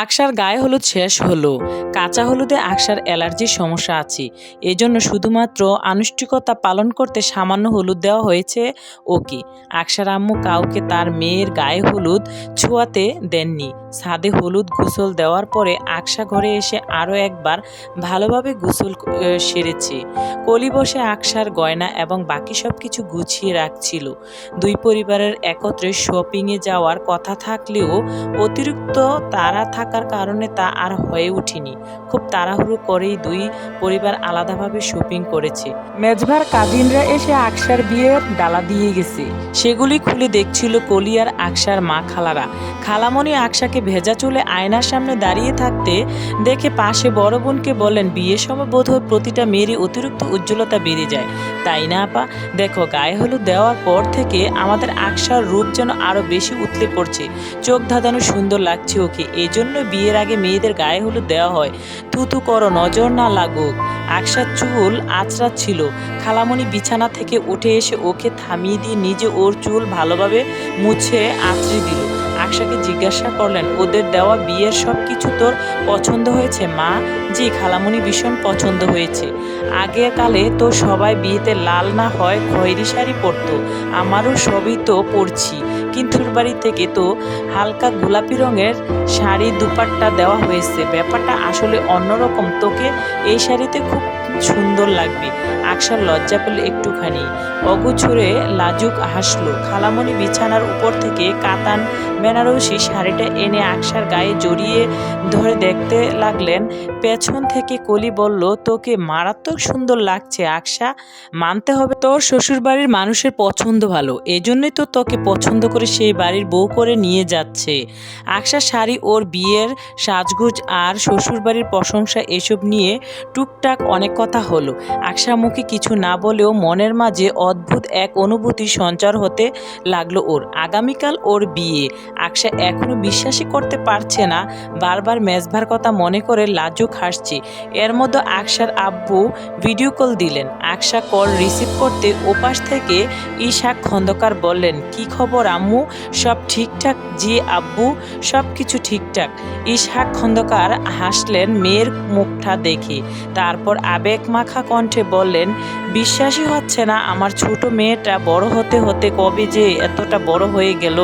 আকসার গায়ে হলুদ শেষ হলো। কাঁচা হলুদে আকসার অ্যালার্জির সমস্যা আছে। এজন্য শুধুমাত্র আনুষ্ঠিকতা পালন করতে সামান্য হলুদ দেওয়া হয়েছে ওকে। আকসার আম্মু কাউকে তার মেয়ের গায়ে হলুদ ছোঁয়াতে দেননি। ছাদে হলুদ গোসল দেওয়ার পরে আকসা ঘরে এসে আরও একবার ভালোভাবে গোসল সেরেছে। কলি বসে আকসার গয়না এবং বাকি সব কিছু গুছিয়ে রাখছিল। দুই পরিবারের একত্রে শপিংয়ে যাওয়ার কথা থাকলেও অতিরিক্ত তাড়া থাকার কারণে তা আর হয়ে ওঠেনি খুব তাড়াহুড়ো করেই দুই পরিবার আলাদাভাবে শপিং করেছে। মেজভার কাজিনরা এসে আকসার বিয়ের ডালা দিয়ে গেছে। সেগুলি খুলে দেখছিল কলি আর আকসার মা খালারা। খালামণি আকসাকে ভেজা চুলে আয়নার সামনে দাঁড়িয়ে থাকতে দেখে পাশে বড় বোনকে বলেন বিয়ের সময় বোধ হয় প্রতিটা মেয়েরই অতিরিক্ত উজ্জ্বলতা বেড়ে যায়। তাই না, আপা? দেখো, গায়ে হলুদ দেওয়ার পর থেকে আমাদের আকসার রূপ যেন আরও বেশি উতলে পড়ছে। চোখ ধাঁধানো সুন্দর লাগছে ওকে এই জন্য বিয়ের আগে মেয়েদের গায়ে হলুদ দেওয়া হয়। থুতু করো, নজর না লাগুক। আকসার চুল আচরা ছিল। খালামণি বিছানা থেকে উঠে এসে ওকে থামিয়ে দিয়ে নিজে ওর চুল ভালোভাবে মুছে আঁচড়ে দিল। আকসাকে জিজ্ঞাসা করলেন, ওদের দেওয়া বিয়ের সব কিছু তোর পছন্দ হয়েছে, মা? জি খালামণি ভীষণ পছন্দ হয়েছে। আগের কালে তো সবাই বিয়েতে লাল না হয়, খয়েরি শাড়ি পরতো। আমারও সবই তো পরছি। কিন্তু বাড়ি থেকে তো হালকা গোলাপি রঙের শাড়ি দুপাট্টা দেওয়া হয়েছে। ব্যাপারটা আসলে অন্যরকম। তোকে এই শাড়িতে খুব সুন্দর লাগবে। আকসার লজ্জা পেল একটুখানি। অগুছরে লাজুক হাসলো। খালামণি বিছানার উপর থেকে কাতান বেনারসি শাড়িটা এনে আকসার গায়ে জড়িয়ে ধরে দেখতে লাগলেন। পেছন থেকে কলি বলল, তোকে মারাত্মক সুন্দর লাগছে আকসা। মানতে হবে তোর শ্বশুরবাড়ির মানুষের পছন্দ ভালো। এজন্যই তো তোকে পছন্দ করে সেই বাড়ির বউ করে নিয়ে যাচ্ছে। আকসা শাড়ি, ওর বিয়ের সাজগুজ আর শ্বশুরবাড়ির প্রশংসা এসব নিয়ে টুকটাক অনেক কথা হলো। আকসা মুখে কিছু না বলেও মনের মাঝে অদ্ভুত এক অনুভূতি সঞ্চার হতে লাগল ওর। আগামীকাল ওর বিয়ে। আকসা এখনও বিশ্বাসই করতে পারছে না। বারবার মেজভার কথা মনে করে লাজুক হাসছে। এর মধ্যে আকসার আব্বু ভিডিও কল দিলেন। আকসা কল রিসিভ করতে ওপাশ থেকে ইশাক খন্দকার বললেন, কি খবর আম্মু? সব ঠিকঠাক? জি আব্বু, সব কিছু ঠিকঠাক। ইশাক খন্দকার হাসলেন মেয়ের মুখটা দেখে। তারপর আবেগ মাখা কণ্ঠে বললেন, বিশ্বাসই হচ্ছে না, আমার ছোট মেয়েটা বড় হতে হতে কবে যে এতটা বড় হয়ে গেল।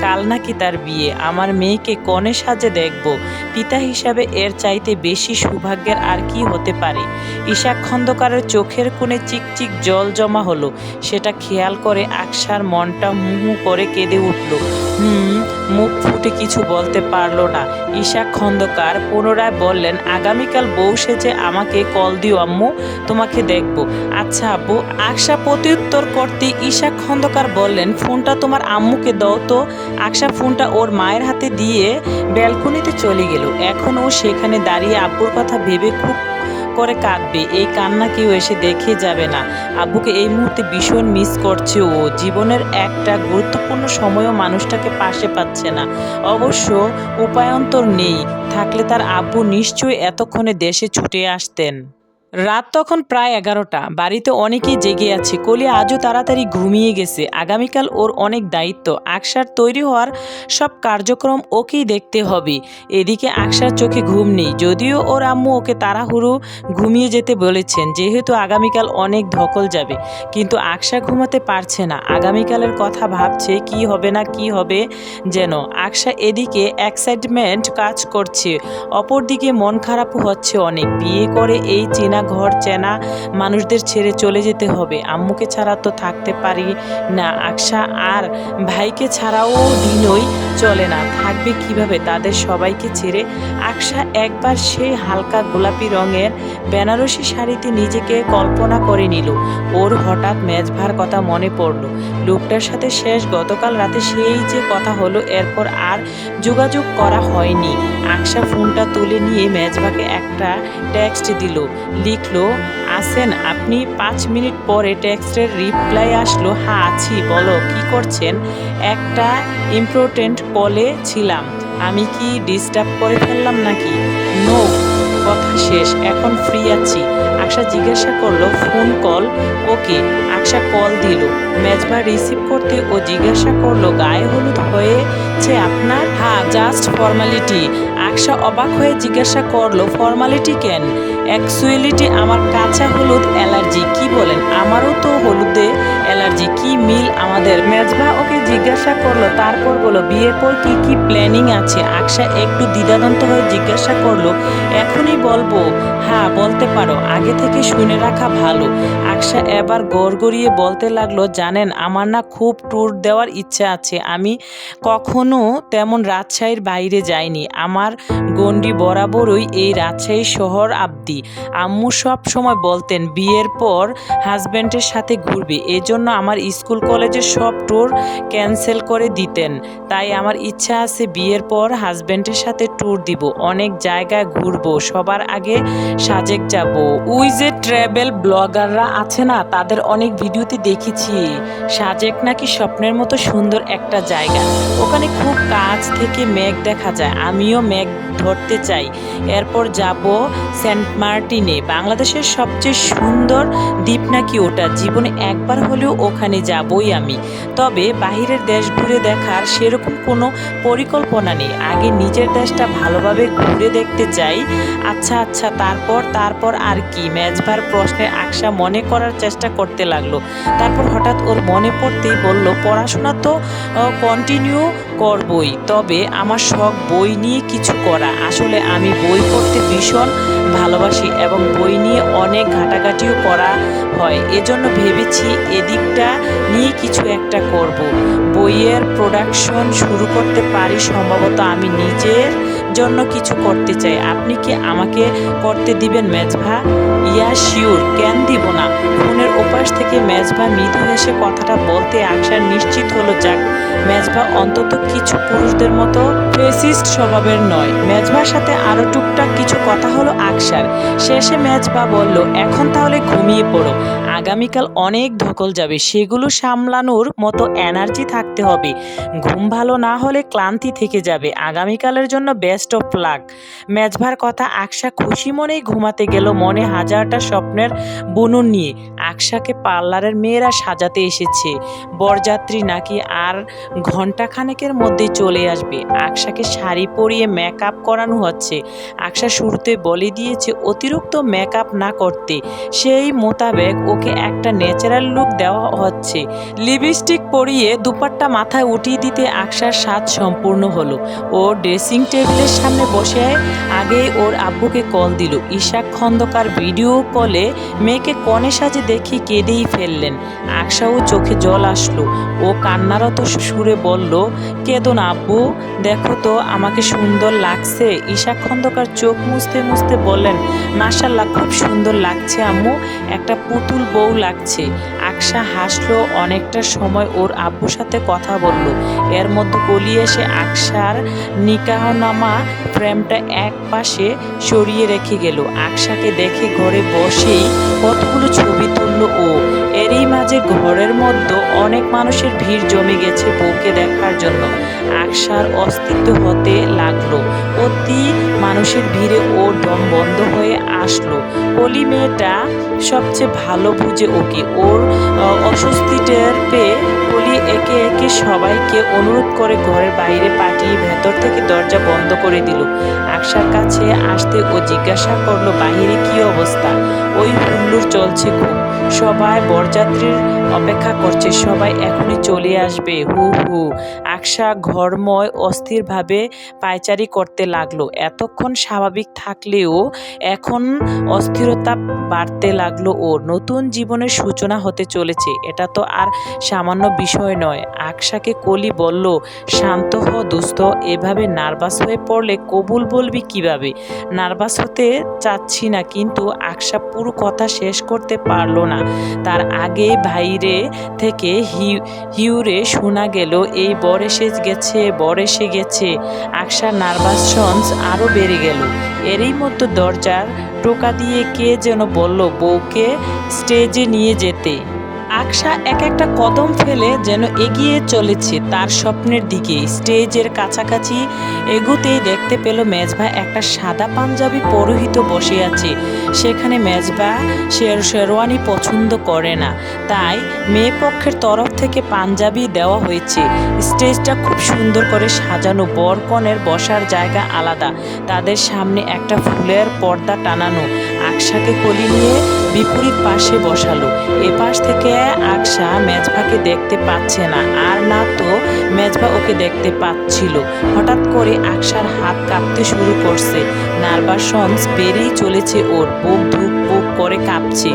কাল নাকি তার বিয়ে। আমার মেয়েকে কনে সাজে দেখব। পিতা হিসাবে এর চাইতে বেশি সৌভাগ্যের আর কি হতে পারে? ঈশাক খন্দকারের চোখের কোণে চিকচিক জল জমা হলো। সেটা খেয়াল করে আকসার মনটা মুহু করে কেঁদে উঠল। হুম মুখ ফুটে কিছু বলতে পারল না। ঈশাক খন্দকার পুনরায় বললেন, আগামীকাল বউ সেজে আমাকে কল দিও আম্মু, তোমাকে দেখব। আচ্ছা আব্বু, আকসা প্রত্যুত্তর করতে ঈশাক খন্দকার বললেন, ফোনটা তোমার আম্মুকে দাও তো। আকসা ফোনটা ওর মায়ের হাতে দিয়ে ব্যালকনিতে চলে গেল। এখন ও সেখানে দাঁড়িয়ে আব্বুর কথা ভেবে খুব করে কাঁদবে। এই কান্না কেউ এসে দেখে যাবে না। আব্বুকে এই মুহূর্তে ভীষণ মিস করছে ও। জীবনের একটা গুরুত্বপূর্ণ সময়ও মানুষটাকে পাশে পাচ্ছে না। অবশ্য উপায়ন্তর নেই। থাকলে তার আব্বু নিশ্চয়ই এতক্ষণে দেশে ছুটে আসতেন। রাত তখন প্রায় এগারোটা। বাড়িতে অনেকেই জেগে আছে। কলি আজও তাড়াতাড়ি ঘুমিয়ে গেছে। আগামীকাল ওর অনেক দায়িত্ব। আকসার তৈরি হওয়ার সব কার্যক্রম ওকেই দেখতে হবে। এদিকে আকসার চোখে ঘুম নেই। যদিও ওর আম্মু ওকে তাড়াহুড়ো ঘুমিয়ে যেতে বলেছেন, যেহেতু আগামীকাল অনেক ধকল যাবে। কিন্তু আকসা ঘুমাতে পারছে না। আগামীকালের কথা ভাবছে, কি হবে না কি হবে যেন। আকসা এদিকে এক্সাইটমেন্ট কাজ করছে। অপরদিকে মন খারাপও হচ্ছে অনেক। বিয়ে করে এই চেনা ঘর চেনা, মানুষদের ছেড়ে চলে যেতে হবে। আম্মুকে ছাড়া তো থাকতে পারি না, আকসা। আর ভাইকে ছাড়াও দিনই চলে না। থাকবে কীভাবে? তাদের সবাইকে ছেড়ে আকসা একবার সেই হালকা গোলাপি রঙের বেনারসি শাড়িতে নিজেকে কল্পনা করে নিল। ওর হঠাৎ মেজভার কথা মনে পড়ল। লোকটার সাথে শেষ গতকাল রাতে সেই যে কথা হলো, এরপর আর যোগাযোগ করা হয়নি। আকসা ফোনটা তুলে নিয়ে মেজভাকে একটা টেক্সট দিল। লিখলো, আসেন, আপনি পাঁচ মিনিট পরে টেক্সটের রিপ্লাই আসলো। হ্যাঁ আছি, বলো, কি করছেন? একটা ইম্পর্টেন্ট কলে ছিলাম। আমি কি ডিস্টার্ব করে ফেললাম নাকি? নো, কথা শেষ, এখন ফ্রি আছি। আকশা জিজ্ঞাসা করল, phone call? Okay. Akasha call দিল। মেজবা রিসিভ করতে ও জিজ্ঞাসা করল, গায়ে হলুদ হয়েছে আপনার? হ্যাঁ জাস্ট ফর্মালিটি আকশা অবাক হয়ে জিজ্ঞাসা করল ফর্মালিটি কেন? অ্যাকচুয়ালিটি আমার কাঁচা হলুদ অ্যালার্জি, কি বলেন? আমারও তো হলুদে অ্যালার্জি, কি মিল আমাদের? মেজবা ওকে জিজ্ঞাসা করল, তারপর বলো বিয়ের পর কি কি প্ল্যানিং আছে? আকশা একটু দ্বিধাদন্ত হয়ে জিজ্ঞাসা করল, এখনই বলব। হ্যাঁ বলতে পারো, আগে থেকে শুনে রাখা ভালো। আকশা এবার গড়গড়িয়ে বলতে লাগল, জানেন, আমার না খুব ট্যুর দেওয়ার ইচ্ছা আছে। আমি কখনো তেমন রাজশাহীর বাইরে যাইনি আমার গণ্ডি বরাবরই এই রাজশাহী শহর আবদি। আম্মু সব সময় বলতেন, বিয়ের পর হাজব্যান্ডের সাথে ঘুরবি। এজন্য আমার স্কুল কলেজের সব ট্যুর ক্যান্সেল করে দিতেন। তাই আমার ইচ্ছা আছে বিয়ের পর হাজব্যান্ডের সাথে ট্যুর দিব। অনেক জায়গায় ঘুরবো, সবার আগে সাজেক যাব। যে ট্রাভেল ব্লগাররা আছে না? তাদের অনেক ভিডিওতে দেখেছি। সাজেক নাকি স্বপ্নের মতো সুন্দর একটা জায়গা। ওখানে খুব কাছ থেকে মেঘ দেখা যায়। আমিও মেঘ ধরতে চাই। এরপর যাব সেন্ট মার্টিনে। বাংলাদেশের সবচেয়ে সুন্দর দ্বীপ নাকি ওটা? জীবনে একবার হলেও ওখানে যাবই আমি। তবে বাহিরের দেশ ঘুরে দেখার সেরকম কোনো পরিকল্পনা নেই। আগে নিজের দেশটা ভালোভাবে ঘুরে দেখতে চাই। আচ্ছা আচ্ছা তারপর তারপর আর কি? ম্যাচভার প্রশ্নের আকশা মনে করার চেষ্টা করতে লাগল। তারপর হঠাৎ ওর মনে পড়তেই বলল, পড়াশোনা তো কন্টিনিউ করবই, তবে আমার শখ বই নিয়ে কিছু করা। আসলে আমি বই পড়তে ভীষণ ভালোবাসি এবং বই নিয়ে অনেক ঘাটাঘাটিও করা হয়। এজন্য ভেবেছি এদিকটা নিয়ে কিছু একটা করব। বইয়ের প্রোডাকশন শুরু করতে পারি, সম্ভবত আমি নিজের জন্য কিছু করতে চাই। আপনি কি আমাকে করতে দিবেন, মেজভা? ইয়া, শিওর, কেন দিব না? ফোনের ওপাশ থেকে মেজভা মৃদু হেসে কথাটা বলতে আকশার নিশ্চিত হলো, যাক। মেজভা অন্তত কিছু পুরুষদের মতো ফেসিস্ট স্বভাবের নয়। মেজভার সাথে আরও টুকটাক কিছু কথা হলো আকসার। শেষে মেজবা বলল, এখন তাহলে ঘুমিয়ে পড়ো। আগামীকাল অনেক ধকল যাবে। সেগুলো সামলানোর মতো এনার্জি থাকতে হবে। ঘুম ভালো না হলে ক্লান্তি থেকে যাবে। আগামীকালের জন্য বেস্ট অফ লাক মেজভার কথা আকশা খুশি মনেই ঘুমাতে গেল, মনে হাজারটা স্বপ্নের বুনুন নিয়ে। আকশাকে পার্লারের মেয়েরা সাজাতে এসেছে। বরযাত্রী নাকি আর ঘন্টাখানেকের মধ্যে চলে আসবে। আকশাকে শাড়ি পরিয়ে মেকআপ করানো হচ্ছে। আকশা শুরুতে বলে দিয়েছে, অতিরিক্ত মেকআপ না করতে। সেই মোতাবেক ওকে একটা ন্যাচারাল লুক দেওয়া হচ্ছে। লিপস্টিক পরিয়ে দুপাট্টা মাথায় উঠিয়ে দিতে আকশার স্বাদ সম্পূর্ণ হলো। ও ড্রেসিং টেবিলের সামনে বসে আগেই ওর আব্বুকে কল দিল। ঈশাক খন্দকার ভিডিও কলে মেয়েকে কনে সাজে দেখে কেঁদেই ফেললেন। আকশাও চোখে জল আসলো। ও কান্নারত সুরে বলল, কেদো না আব্বু, দেখো তো আমাকে সুন্দর লাগছে। ঈশাক খন্দকার চোখ মুছতে মুছতে বললেন, মাশাল্লাহ, খুব সুন্দর লাগছে আম্মু, একটা পুতুল বউ লাগছে। আকশা হাসলো, অনেকটা সময় ওর আব্বুর সাথে কথা বলল। এর মধ্যে কলি এসে আকশার নিকাহনামা ফ্রেমটা এক পাশে সরিয়ে রেখে গেল। আকশাকে দেখে ঘরে বসেই কতগুলো ছবি তুলল ও। এরই মাঝে ঘরের মধ্যে অনেক মানুষের ভিড় জমে গেছে বউকে দেখার জন্য। আকশার অস্তিত্ব হতে লাগল। অতি মানুষের ভিড়ে ওর দম বন্ধ হয়ে আসলো। কলি মেয়েটা সবচেয়ে ভালো বুঝে ওকে। ওর অস্বস্তি টের পেয়ে কলি একে একে সবাইকে অনুরোধ করে ঘরের বাইরে পাঠিয়ে ভেতর থেকে দরজা বন্ধ করে দিল। আকশার কাছে আসতে ও জিজ্ঞাসা করল, বাহিরে কি অবস্থা? ওই হুল্লুর চলছে খুব। সবাই বরযাত্রীর অপেক্ষা করছে, সবাই এখনই চলে আসবে। হু হু আকশা ঘরময় অস্থিরভাবে পায়চারি করতে লাগল। এতক্ষণ স্বাভাবিক থাকলেও এখন অস্থিরতা বাড়তে লাগল ওর। নতুন জীবনের সূচনা হতে চলেছে। এটা তো আর সামান্য বিষয় নয়। আকশাকে কলি বলল, শান্ত হ দুস্থ, এভাবে নার্ভাস হয়ে পড়লে কবুল বলবি কীভাবে? নার্ভাস হতে চাচ্ছি না, কিন্তু আকশা পুরো কথা শেষ করতে পারল না। তার আগে ভাইরে থেকে হিউরে শোনা গেল, এই বর এসে গেছে, বর এসে গেছে। আকশার নার্ভাসন্স আরও বেড়ে গেল। এরই মতো দরজার টোকা দিয়ে কে যেন বলল, বউকে স্টেজে নিয়ে যেতে। আকশা এক একটা কদম ফেলে যেন এগিয়ে চলেছে তার স্বপ্নের দিকে। স্টেজের কাছাকাছি এগুতেই দেখতে পেল মেজবা একটা সাদা পাঞ্জাবি পরোহিত বসে আছে। সেখানে মেজবা শের শেরওয়ানি পছন্দ করে না। তাই মেয়ে পক্ষের তরফ থেকে পাঞ্জাবি দেওয়া হয়েছে। স্টেজটা খুব সুন্দর করে সাজানো বর কনের বসার জায়গা আলাদা। তাদের সামনে একটা ফুলের পর্দা টানানো। আকশাকে কলি নিয়ে বিপরীত পাশে বসালো। এপাশ পাশ থেকে আকশা মেজবাকে দেখতে পাচ্ছে না। আর না তো মেজবা ওকে দেখতে পাচ্ছিল। হঠাৎ করে আকশার হাত কাঁপতে শুরু করছে। নার্ভাসন্স বেড়েই চলেছে ওর। বুক ধুক করে কাঁপছে।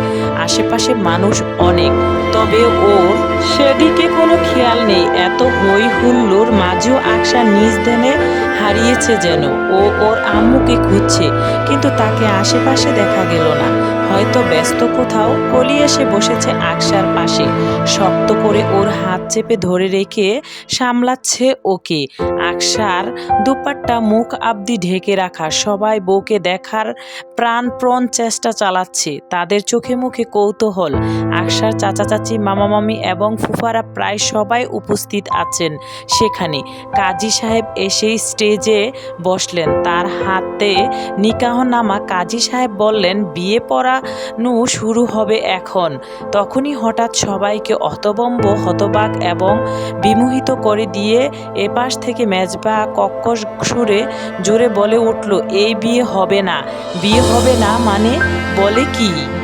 আশেপাশে মানুষ অনেক, তবে ওর সেদিকে কোনো খেয়াল নেই। এত হই হুল্লোর মাঝেও আকশা নিজ ধ্যানে হারিয়েছে যেন। ও ওর আম্মুকে খুঁজছে, কিন্তু তাকে আশেপাশে দেখা গেল না। হয়তো ব্যস্ত কোথাও কলি এসে বসেছে আকশার পাশে। শক্ত করে ওর হাত চেপে ধরে রেখে সামলাচ্ছে ওকে। আকশার দুপাট্টা মুখ আবদি ঢেকে রাখা, সবাই বউকে দেখার প্রাণপ্রণ চেষ্টা চালাচ্ছে। তাদের চোখে মুখে কৌতূহল। আকশার চাচা চাচি, মামা মামি এবং ফুফারা প্রায় সবাই উপস্থিত আছেন সেখানে। কাজী সাহেব এসেই স্টেজে বসলেন। তার হাতে নিকাহনামা। কাজী সাহেব বললেন, বিয়ে পড়ানো শুরু হবে এখন। তখনই হঠাৎ সবাইকে হতবম্ব, হতবাক এবং বিমোহিত করে দিয়ে এপাশ থেকে মেজবা কক্কশ সুরে জোরে বলে উঠল, এই বিয়ে হবে না। বিয়ে হবে না মানে? বলে কি?